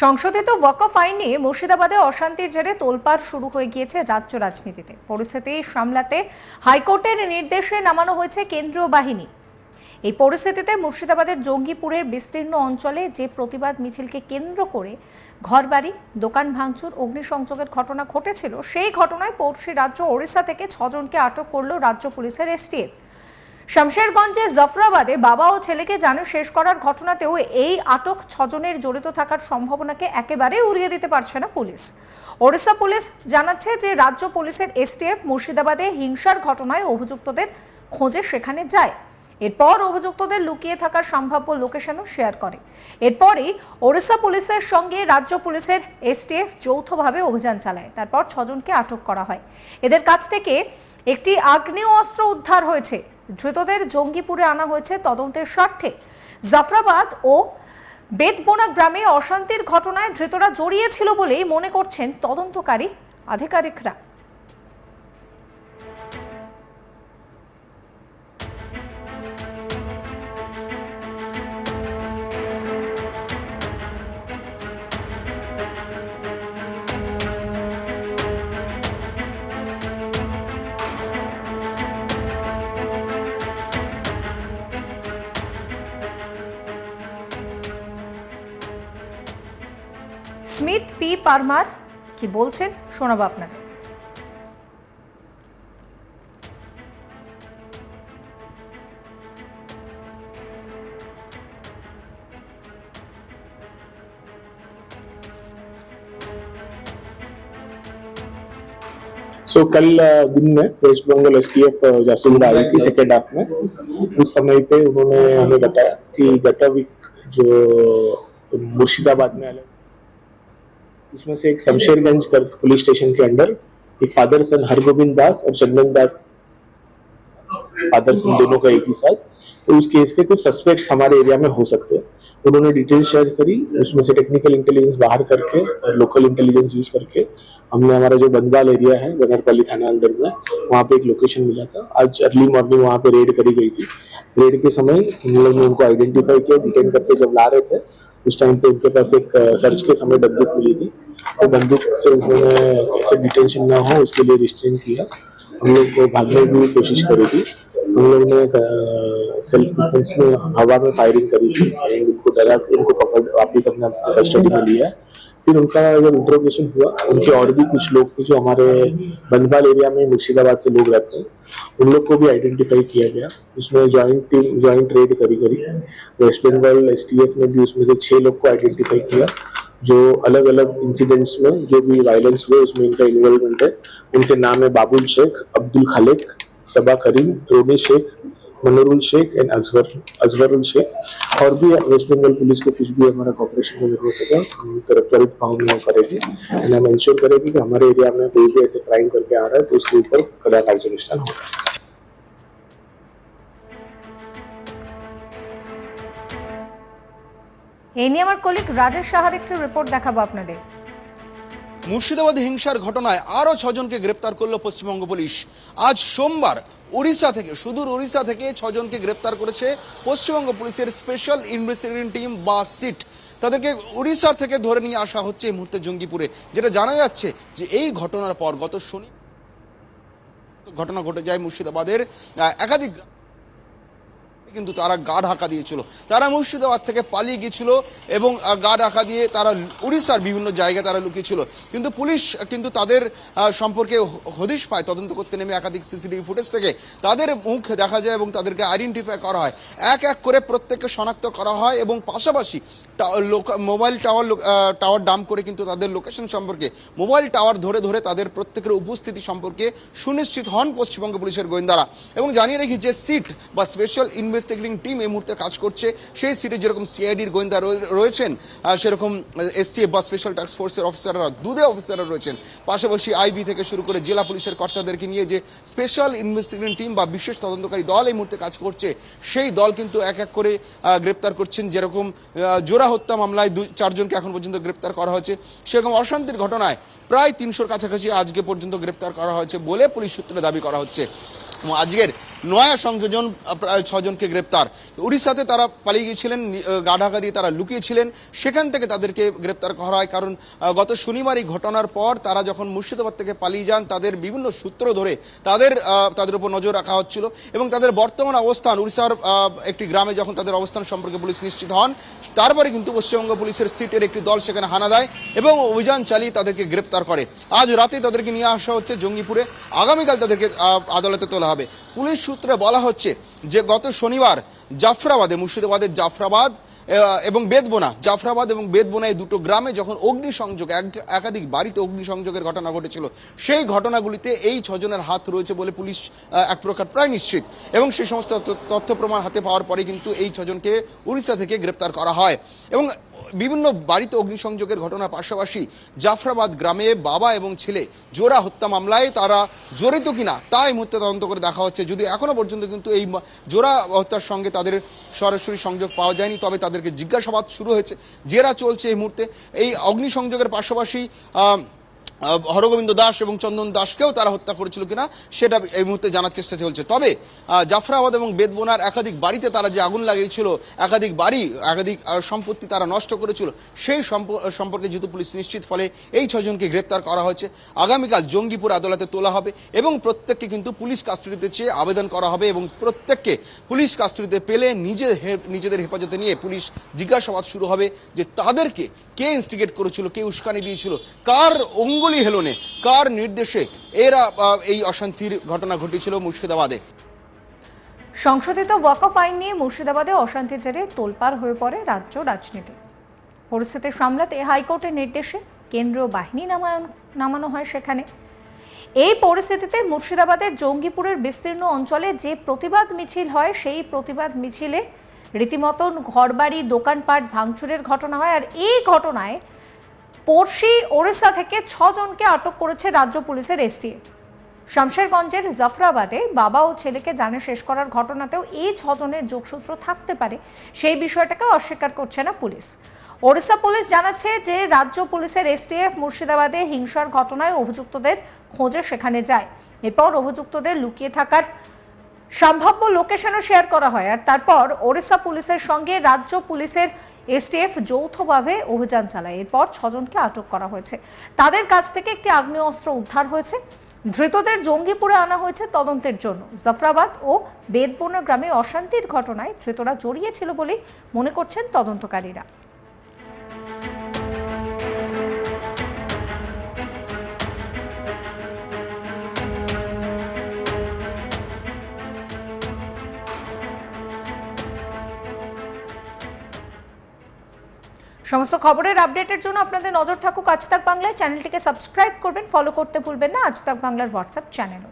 সংশোধিত ওয়াকফ আইন নিয়ে মুর্শিদাবাদে অশান্তির জেরে তোলপাড় শুরু হয়ে গিয়েছে রাজ্য রাজনীতিতে। পরিস্থিতি সামলাতে হাইকোর্টের নির্দেশে নামানো হয়েছে কেন্দ্রীয় বাহিনী। এই পরিস্থিতিতে মুর্শিদাবাদের জঙ্গিপুরের বিস্তীর্ণ অঞ্চলে যে প্রতিবাদ মিছিলকে কেন্দ্র করে ঘরবাড়ি, দোকান ভাঙচুর, অগ্নিসংযোগের ঘটনা ঘটেছিল, সেই ঘটনায় পড়শি রাজ্য ওড়িশা থেকে ছজনকে আটক করল রাজ্য পুলিশের এসটিএফ। শামশেরগঞ্জে জাফরাবাদে বাবা ও ছেলেকে জানে শেষ করার ঘটনাতেও এই আটক ছজনের জড়িত থাকার সম্ভাবনাকে একেবারে উড়িয়ে দিতে পারছে না পুলিশ। ওড়িশা পুলিশ জানাচ্ছে যে রাজ্য পুলিশের এসটিএফ মুর্শিদাবাদে হিংসার ঘটনায় অভিযুক্তদের খোঁজে সেখানে যায়। এরপর অভিযুক্তদের লুকিয়ে থাকার সম্ভাব্য লোকেশনও শেয়ার করে। এরপরই ওড়িশা পুলিশের সঙ্গে রাজ্য পুলিশের এসটিএফ যৌথভাবে অভিযান চালায়। তারপর ছজনকে আটক করা হয়। এদের কাছ থেকে একটি আগ্নেয় অস্ত্র উদ্ধার হয়েছে। ধৃতদের জঙ্গিপুরে আনা হয়েছে তদন্তের স্বার্থে। জাফরাবাদ ও বেদবোনা গ্রামে অশান্তির ঘটনায় ধৃতরা জড়িয়েছিল বলেই মনে করছেন তদন্তকারী আধিকারিকরা। স্মিথ পি পারমার কি বলছেন শোনাবো আপনাদের सो कल अ, दिन में West Bengal S T F जासूदा आई थी सेकेंड हाफ में उस समय पे उन्होंने हमें बताया कि गत वीक जो मुर्शिदाबाद में अलग उसमें से एक शमशेरगंज कर पुलिस स्टेशन के अंडर एक फादर सन हरगोविंद दास और चंदन दास। फादर सन दोनों का एक ही साथ। तो उस केस के कुछ सस्पेक्ट्स हमारे एरिया में हो सकते हैं। उन्होंने डिटेल शेयर करी, उसमें से टेक्निकल इंटेलिजेंस बाहर करके और लोकल इंटेलिजेंस यूज़ करके हमने हमारा जो बंदवाल एरिया है बनरपल्ली थाना अंडर में, वहाँ पे एक लोकेशन मिला था। आज अर्ली मॉर्निंग वहाँ पे रेड करी गई थी। रेड के समय हम लोग ने उनको आइडेंटिफाई किया डिटेन करके जब ला रहे थे उस टाइम पे उनके पास एक सर्च के समय बंदूक मिली थी। और बंदूक से उन्होंने कैसे डिटेंशन ना हो, उसके लिए रिस्ट्रेन किया। हम लोग को भागने की कोशिश करी थी। हम लोग ने सेल्फ डिफेंस में हवा में फायरिंग करी थी। उनको डरा, उनको पकड़, वापिस अपने कस्टडी में लिया। फिर उनका जब इंट्रोगेशन हुआ, उनके और भी कुछ लोग थे जो हमारे बंदवाल एरिया में मुर्शिदाबाद से लोग रहते हैं। उन लोग को भी आइडेंटिफाई किया गया। उसमें ज्वाइंट टीम ज्वाइंट रेड करी करी। वेस्ट बंगाल एस ने भी उसमें से छह लोग को आइडेंटिफाई किया, जो अलग अलग इंसिडेंट्स में जो भी वायलेंस हुए, उसमें इनका इन्वॉल्वमेंट है। उनके नाम है बाबुल शेख, अब्दुल खालिक, सबा करीम रोनी शेख मनोरुल शेख एंड अजवर अजवरुल शेख और भी वेस्ट बंगाल पुलिस को कुछ भी हमारा कॉपरेशन की जरूरत होगा हम तरफ त्वरित फाउंड करेंगे एंड हम इंश्योर करेंगे कि हमारे एरिया में कोई भी ऐसे क्राइम करके आ रहा है तो उसके ऊपर कड़ा कार्यानुष्ठान होगा এই নিয়ে আমার কলিগ রাজেশ সাহার একটি রিপোর্ট দেখাবো আপনাদের মুর্শিদাবাদে হিংসার ঘটনায় আরও ছজনকে গ্রেপ্তার করলো পশ্চিমবঙ্গ পুলিশ আজ সোমবার উড়িষ্যা থেকে, সুদূর উড়িষ্যা থেকে ছজনকে গ্রেপ্তার করেছে পশ্চিমবঙ্গ পুলিশের স্পেশাল ইনভেস্টিগেশন টিম বা সিট। তাদেরকে উড়িষ্যার থেকে ধরে নিয়ে আসা হচ্ছে এই মুহূর্তে জঙ্গিপুরে, যেটা জানা যাচ্ছে যে এই ঘটনার পর গত শনি ঘটনা ঘটে যায় মুর্শিদাবাদের একাধিক কিন্তু তারা গা ঢাকা দিয়েছিল। তারা মুর্শিদাবাদ থেকে পালিয়ে গিয়েছিল এবং গা ঢাকা দিয়ে তারা উড়িষ্যার বিভিন্ন জায়গায় তারা লুকিয়েছিল। কিন্তু পুলিশ কিন্তু তাদের সম্পর্কে হদিশ পায়। তদন্ত করতে নেমে একাধিক সিসিটিভি ফুটেজ থেকে তাদের মুখ দেখা যায় এবং তাদেরকে আইডেন্টিফাই করা হয়। এক এক করে প্রত্যেককে শনাক্ত করা হয় এবং পাশাপাশি মোবাইল টাওয়ার টাওয়ার ডাম করে কিন্তু তাদের লোকেশন সম্পর্কে মোবাইল টাওয়ার ধরে ধরে তাদের প্রত্যেকের উপস্থিতি সম্পর্কে সুনিশ্চিত হন পশ্চিমবঙ্গ পুলিশের গোয়েন্দারা। এবং জানিয়ে রাখি যে সিট বা স্পেশাল ইনভেস্টিগেটিং টিম এই মুহূর্তে কাজ করছে। সেই সিটে যেরকম সিআইডির গোয়েন্দা রয়েছেন সেরকম এসটিএফ বা স্পেশাল টাস্ক ফোর্সের অফিসাররা দুদে অফিসাররা রয়েছেন। পাশাপাশি আইবি থেকে শুরু করে জেলা পুলিশের কর্তাদেরকে নিয়ে যে স্পেশাল ইনভেস্টিগেটিং টিম বা বিশেষ তদন্তকারী দল এই মুহূর্তে কাজ করছে সেই দল কিন্তু এক এক করে গ্রেপ্তার করছেন। যেরকম আহ, জোড়া হত্যা মামলায় দু চারজনকে এখন পর্যন্ত গ্রেপ্তার করা হয়েছে। সেরকম অশান্তির ঘটনায় প্রায় তিনশোর কাছাকাছি আজকে পর্যন্ত গ্রেপ্তার করা হয়েছে বলে পুলিশ সূত্রে দাবি করা হচ্ছে। আজকের নয়া সংযোজন প্রায় ছজনকে গ্রেপ্তার। উড়িষ্যাতে তারা পালিয়ে গিয়েছিলেন গা ঢাকা দিয়ে তারা লুকিয়েছিলেন। সেখান থেকে তাদেরকে গ্রেপ্তার করা হয় কারণ গত শনিবার এই ঘটনার পর তারা যখন মুর্শিদাবাদ থেকে পালিয়ে যান, তাদের বিভিন্ন সূত্র ধরে তাদের তাদের উপর নজর রাখা হচ্ছিল এবং তাদের বর্তমান অবস্থান, উড়িষ্যার একটি গ্রামে যখন তাদের অবস্থান সম্পর্কে পুলিশ নিশ্চিত হন, তারপরে কিন্তু পশ্চিমবঙ্গ পুলিশের সিটের একটি দল সেখানে হানা দেয় এবং অভিযান চালিয়ে তাদেরকে গ্রেপ্তার করে। আজ রাতে তাদেরকে নিয়ে আসা হচ্ছে জঙ্গিপুরে। আগামীকাল তাদেরকে আদালতে তোলা হবে। পুলিশ সূত্রে বলা হচ্ছে যে গত শনিবার জাফরাবাদে, মুর্শিদাবাদের জাফরাবাদ এবং বেদবোনা জাফরাবাদ এবং বেদবোনা এই দুটো গ্রামে যখন অগ্নিসংযোগ, এক- একাধিক বাড়িতে অগ্নিসংযোগের ঘটনা ঘটেছিল, সেই ঘটনাগুলিতে এই ছজনের হাত রয়েছে বলে পুলিশ এক প্রকার প্রায় নিশ্চিত। এবং সেই সমস্ত তথ্য প্রমাণ হাতে পাওয়ার পরে কিন্তু এই ছজনকে উড়িষ্যা থেকে গ্রেপ্তার করা হয়। এবং বিভিন্ন বাড়িতে অগ্নিসংযোগের ঘটনার পাশাপাশি জাফরাবাদ গ্রামে বাবা এবং ছেলে জোড়া হত্যা মামলায় তারা জড়িত কিনা তাই মুহূর্তে তদন্ত করে দেখা হচ্ছে। যদি এখনও পর্যন্ত কিন্তু এই জোড়া হত্যার সঙ্গে তাদের সরাসরি সংযোগ পাওয়া যায়নি, তবে তাদেরকে জিজ্ঞাসাবাদ শুরু হয়েছে। জেরা চলছে এই মুহূর্তে। এই অগ্নিসংযোগের পাশাপাশি হরগোবিন্দ দাস এবং চন্দন দাসকেও তারা হত্যা করেছিল কিনা সেটা এই মুহূর্তে জানার চেষ্টা চলছে। তবে জাফরাবাদ এবং বেদবোনার একাধিক বাড়িতে তারা যে আগুন লাগিয়েছিল, একাধিক বাড়ি, একাধিক সম্পত্তি তারা নষ্ট করেছিল, সেই সম্প- সম্পর্কে যেহেতু পুলিশ নিশ্চিত, ফলে এই ছজনকে গ্রেপ্তার করা হয়েছে। আগামীকাল জঙ্গিপুর আদালতে তোলা হবে এবং প্রত্যেককে কিন্তু পুলিশ কাস্টডিতে চেয়ে আবেদন করা হবে এবং প্রত্যেককে পুলিশ কাস্টডিতে পেলে নিজে নিজেদের হেফাজতে নিয়ে পুলিশ জিজ্ঞাসাবাদ শুরু হবে যে তাদেরকে কে ইনস্টিগেট করেছিল, কে উস্কানি দিয়েছিল, কার অঙ্গুলি হেলনে কার নির্দেশে এরা এই অশান্তির ঘটনা ঘটেছিল মুর্শিদাবাদে? সংশোধিত ওয়াকফ আইন নিয়ে মুর্শিদাবাদে অশান্তির জেরে তোলপাড় হয়ে পড়ে রাজ্য রাজনীতি। পরিস্থিতি সামলাতে হাইকোর্টের নির্দেশে কেন্দ্রীয় বাহিনী নামানো হয় সেখানে। এই পরিস্থিতিতে মুর্শিদাবাদের জঙ্গিপুরের বিস্তীর্ণ অঞ্চলে যে প্রতিবাদ মিছিল হয়, সেই প্রতিবাদ মিছিলে রীতিমতন ঘরবাড়ি, দোকানপাট, ভাঙচুরের ঘটনা হয়। আর এই ঘটনায় পড়শি ওড়িশা থেকে ছজনকে আটক করেছে রাজ্য পুলিশের এসটিএফ শামশেরগঞ্জের জাফরাবাদে বাবা ও ছেলেকে জানে শেষ করার ঘটনাতেও এই ছজনের যোগসূত্র থাকতে পারে, সেই বিষয়টাকে অস্বীকার করছে না পুলিশ। ওড়িশা পুলিশ জানাচ্ছে যে রাজ্য পুলিশের এসটিএফ মুর্শিদাবাদে হিংসার ঘটনায় অভিযুক্তদের খোঁজে সেখানে যায়। এরপর অভিযুক্তদের লুকিয়ে থাকার সম্ভাব্য লোকেশনও শেয়ার করা হয় আর তারপর ওড়িশা পুলিশের সঙ্গে রাজ্য পুলিশের এসটিএফ যৌথভাবে অভিযান চালায়। এরপর ছজনকে আটক করা হয়েছে। তাদের কাছ থেকে একটি আগ্নেয়াস্ত্র উদ্ধার হয়েছে। ধৃতদের জঙ্গিপুরে আনা হয়েছে তদন্তের জন্য। জাফরাবাদ ও বেদবনা গ্রামে অশান্তির ঘটনায় ধৃতরা জড়িয়েছিল বলে মনে করছেন তদন্তকারীরা। সমস্ত খবরের আপডেটের জন্য আপনাদের নজর থাকুক আজ তাক বাংলায়। চ্যানেলটিকে সাবস্ক্রাইব করবেন, ফলো করতে ভুলবেন না। আজ তাক বাংলার হোয়াটসঅ্যাপ চ্যানেলও।